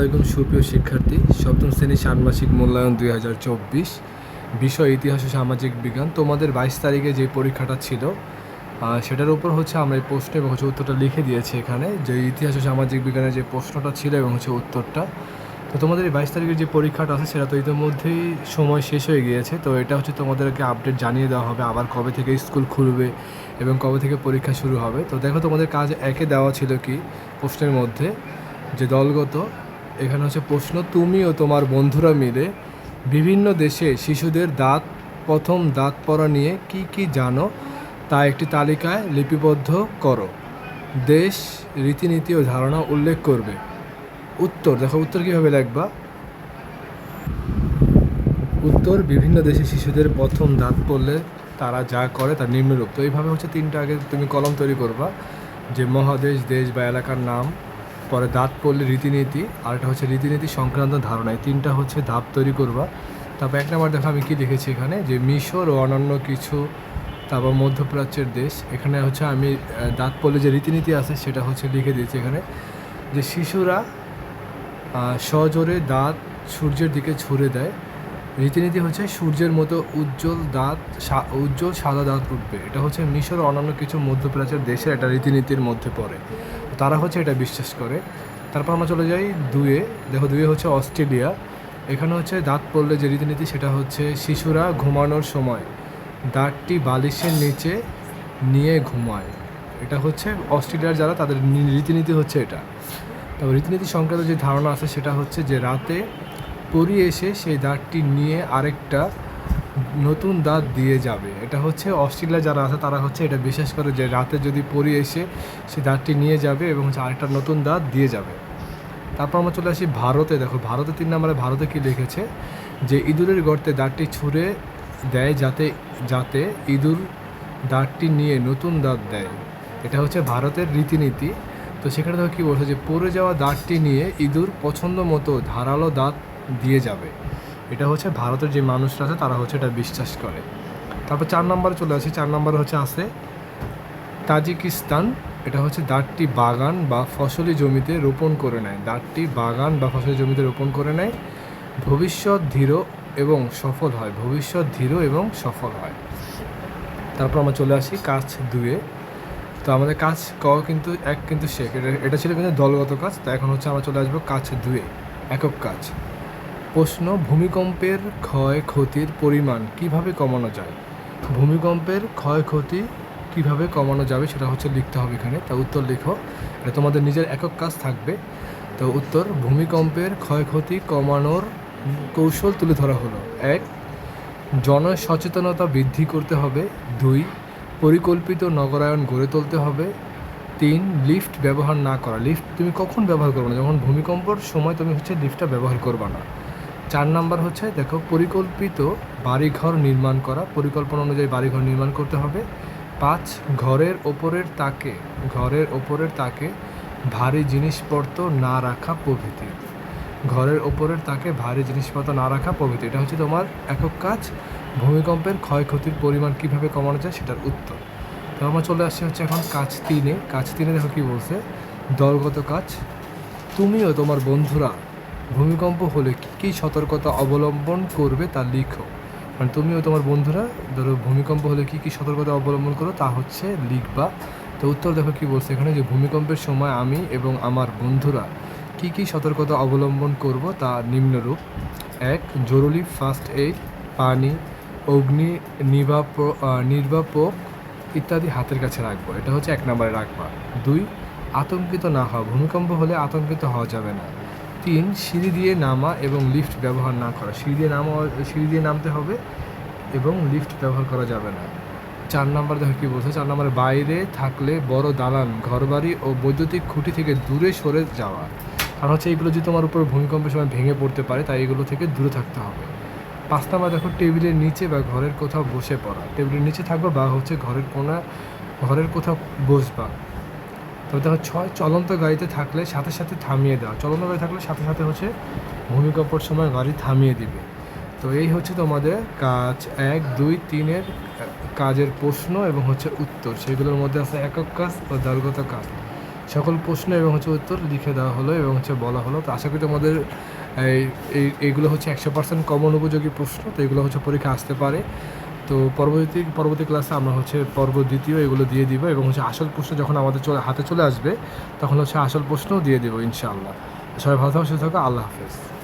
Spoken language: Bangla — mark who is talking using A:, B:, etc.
A: আলাইকুম সুপ্রিয় শিক্ষার্থী, সপ্তম শ্রেণির ষান্মাসিক মূল্যায়ন দুই হাজার চব্বিশ, বিষয়, ইতিহাস ও সামাজিক বিজ্ঞান। তোমাদের বাইশ তারিখে যে পরীক্ষাটা ছিল সেটার উপর হচ্ছে আমরা এই প্রশ্ন এবং হচ্ছে উত্তরটা লিখে দিয়েছি এখানে, যে ইতিহাস ও সামাজিক বিজ্ঞানের যে প্রশ্নটা ছিল এবং হচ্ছে উত্তরটা। তো তোমাদের এই বাইশ তারিখের যে পরীক্ষাটা আছে, সেটা তো ইতিমধ্যেই সময় শেষ হয়ে গিয়েছে। তো এটা হচ্ছে তোমাদেরকে আপডেট জানিয়ে দেওয়া হবে, আবার কবে থেকে স্কুল খুলবে এবং কবে থেকে পরীক্ষা শুরু হবে। তো দেখো তোমাদের কাজ একে দেওয়া ছিল কি, প্রশ্নের মধ্যে, যে দলগত এখানে হচ্ছে প্রশ্ন, তুমি ও তোমার বন্ধুরা মিলে বিভিন্ন দেশে শিশুদের দাঁত, প্রথম দাঁত পড়া নিয়ে কি কি জানো তা একটি তালিকায় লিপিবদ্ধ করো। দেশ, রীতিনীতি ও ধারণা উল্লেখ করবে। উত্তর, দেখো উত্তর কীভাবে লিখবা? উত্তর, বিভিন্ন দেশে শিশুদের প্রথম দাঁত পড়লে তারা যা করে তার নিম্নরূপ। তো এইভাবে হচ্ছে তিনটা আগে তুমি কলম তৈরি করবা, যে মহাদেশ, দেশ বা এলাকার নাম পরে দাঁত পড়লে রীতিনীতি, আর একটা হচ্ছে রীতিনীতি সংক্রান্ত ধারণা। এই তিনটা হচ্ছে ধাপ তৈরি করবা। তারপর এক নম্বর দেখো, আমি কী লিখেছি এখানে? যে মিশর ও অন্যান্য কিছু, তারপর মধ্যপ্রাচ্যের দেশ। এখানে হচ্ছে আমি দাঁত পড়লে যে রীতিনীতি আছে, সেটা হচ্ছে লিখে দিয়েছি এখানে। যে শিশুরা সজোরে দাঁত সূর্যের দিকে ছুঁড়ে দেয়। রীতিনীতি হচ্ছে সূর্যের মতো উজ্জ্বল দাঁত উজ্জ্বল সাদা দাঁত উঠবে। এটা হচ্ছে মিশর অন্যান্য কিছু মধ্যপ্রাচ্যের দেশের একটা রীতিনীতির মধ্যে পড়ে। তারা হচ্ছে এটা বিশ্বাস করে। তারপর আমরা চলে যাই দুয়ে। দেখো দুয়ে হচ্ছে অস্ট্রেলিয়া। এখানে হচ্ছে দাঁত পড়লে যে রীতিনীতি সেটা হচ্ছে শিশুরা ঘুমানোর সময় দাঁতটি বালিশের নিচে নিয়ে ঘুমায়। এটা হচ্ছে অস্ট্রেলিয়ার যারা তাদের রীতিনীতি হচ্ছে এটা। তবে রীতিনীতি সংক্রান্ত যে ধারণা আছে সেটা হচ্ছে যে রাতে পরি এসে সেই দাঁতটি নিয়ে আরেকটা নতুন দাঁত দিয়ে যাবে। এটা হচ্ছে অস্ট্রেলিয়া যারা আছে, তারা হচ্ছে এটা বিশ্বাস করে যে রাতে যদি পরি এসে সে দাঁতটি নিয়ে যাবে এবং হচ্ছে আরেকটা নতুন দাঁত দিয়ে যাবে। তারপর আমরা চলে আসি ভারতে। দেখো ভারতে তিন নম্বরে ভারতে কি লিখেছে? যে ইঁদুরের গর্তে দাঁতটি ছুঁড়ে দেয় যাতে যাতে ইঁদুর দাঁতটি নিয়ে নতুন দাঁত দেয়। এটা হচ্ছে ভারতের রীতিনীতি। তো সেখানে দেখো কী বলছে যে, পড়ে যাওয়া দাঁতটি নিয়ে ইঁদুর পছন্দ মতো ধারালো দাঁত দিয়ে যাবে। এটা হচ্ছে ভারতের যে মানুষরা আছে, তারা হচ্ছে এটা বিশ্বাস করে। তারপর চার নম্বরে চলে আসি। চার নম্বরে হচ্ছে আছে, তাজিকিস্তান। এটা হচ্ছে দাঁতটি বাগান বা ফসলি জমিতে রোপণ করে নেয়। দাঁতটি বাগান বা ফসলি জমিতে রোপণ করে নেয়। ভবিষ্যৎ ধীর এবং সফল হয়। ভবিষ্যৎ ধীর এবং সফল হয়। তারপর আমরা চলে আসি কাজ দুয়ে। তো আমাদের কাজ ক কিন্তু, এক কিন্তু শেখ। এটা এটা ছিল কিন্তু দলগত কাজ। তো এখন হচ্ছে আমরা চলে আসব কাজ দুয়ে, একক কাজ। প্রশ্ন, ভূমিকম্পের ক্ষয়ক্ষতির পরিমাণ কীভাবে কমানো যায়? ভূমিকম্পের ক্ষয়ক্ষতি কীভাবে কমানো যাবে সেটা হচ্ছে লিখতে হবে এখানে, তা উত্তর লিখো। এটা তোমাদের নিজের একক কাজ থাকবে। তো উত্তর, ভূমিকম্পের ক্ষয়ক্ষতি কমানোর কৌশল তুলে ধরা হলো। এক, জনসচেতনতা বৃদ্ধি করতে হবে। দুই, পরিকল্পিত নগরায়ন গড়ে তুলতে হবে। তিন, লিফট ব্যবহার না করা। লিফট তুমি কখন ব্যবহার করবে না? যখন ভূমিকম্পর সময় তুমি হচ্ছে লিফটটা ব্যবহার করবে না। চার নাম্বার হচ্ছে, দেখো, পরিকল্পিত বাড়িঘর নির্মাণ করা। পরিকল্পনা অনুযায়ী বাড়িঘর নির্মাণ করতে হবে। পাঁচ, ঘরের ওপরের তাকে, ঘরের ওপরের তাকে ভারী জিনিসপত্র না রাখা প্রভৃতি। ঘরের ওপরের তাকে ভারী জিনিসপত্র না রাখা প্রভৃতি। এটা হচ্ছে তোমার একক কাজ। ভূমিকম্পের ক্ষয়ক্ষতির পরিমাণ কীভাবে কমানো যায় সেটার উত্তর। তো আমরা চলে আসছি হচ্ছে এখন কাজ তিনে। কাজ তিনে দেখো কী বলছে? দলগত কাজ। তুমিও তোমার বন্ধুরা, ভূমিকম্প হলে কী? কী সতর্কতা অবলম্বন করবে তা লিখো মানে তুমিও তোমার বন্ধুরা ধরো ভূমিকম্প হলে কী কী সতর্কতা অবলম্বন করো তা হচ্ছে লিখবা। তো উত্তর দেখো কী বলছে এখানে যে ভূমিকম্পের সময় আমি এবং আমার বন্ধুরা কী কী সতর্কতা অবলম্বন করব তা নিম্নরূপ। এক জরুরি ফার্স্ট এইড পানি অগ্নি নির্বাপ আহ, নির্বাপক ইত্যাদি হাতের কাছে রাখব। এটা হচ্ছে এক নম্বরে রাখবা। দুই আতঙ্কিত না হওয়া। ভূমিকম্প হলে আতঙ্কিত হওয়া যাবে না। তিন, সিঁড়ি দিয়ে নামা এবং লিফট ব্যবহার না করা। সিঁড়ি দিয়ে নামা, সিঁড়ি দিয়ে নামতে হবে এবং লিফট ব্যবহার করা যাবে না। চার নম্বর দেখো কী বলছে, চার নম্বরে বাইরে থাকলে বড় দালান, ঘরবাড়ি ও বৈদ্যুতিক খুঁটি থেকে দূরে সরে যাওয়া। কারণ হচ্ছে এইগুলো যদি তোমার উপর ভূমিকম্পের সময় ভেঙে পড়তে পারে, তাই এগুলো থেকে দূরে থাকতে হবে। পাঁচ নাম্বার দেখো, টেবিলের নিচে বা ঘরের কোথাও বসে পড়া। টেবিলের নিচে থাকবা বা হচ্ছে ঘরের কোনা, ঘরের কোথাও বসবা। তবে দেখো ছয় চলন্ত গাড়িতে থাকলে সাথে সাথে থামিয়ে দেওয়া। চলন্ত গাড়ি থাকলে সাথে সাথে হচ্ছে ভূমিকম্পর সময় গাড়ি থামিয়ে দিবে। তো এই হচ্ছে তোমাদের কাজ এক, দুই, তিনের কাজের প্রশ্ন এবং হচ্ছে উত্তর। সেগুলোর মধ্যে আছে একক কাজ ও দলগত কাজ। সকল প্রশ্ন এবং হচ্ছে উত্তর লিখে দেওয়া হলো এবং হচ্ছে বলা হলো। তো আশা করি তোমাদের এই, এই- এইগুলো হচ্ছে একশো পার্সেন্ট কমন উপযোগী প্রশ্ন। তো এগুলো হচ্ছে পরীক্ষা আসতে পারে। তো পরবর্তী পরবর্তী ক্লাসে আমরা হচ্ছে পর্ব দ্বিতীয় এগুলো দিয়ে দিব এবং হচ্ছে আসল প্রশ্ন যখন আমাদের চলে, হাতে চলে আসবে, তখন হচ্ছে আসল প্রশ্নও দিয়ে দেবো ইনশাআল্লাহ। সবাই ভালো থাকো, সুস্থ থাকো, আল্লাহ হাফেজ।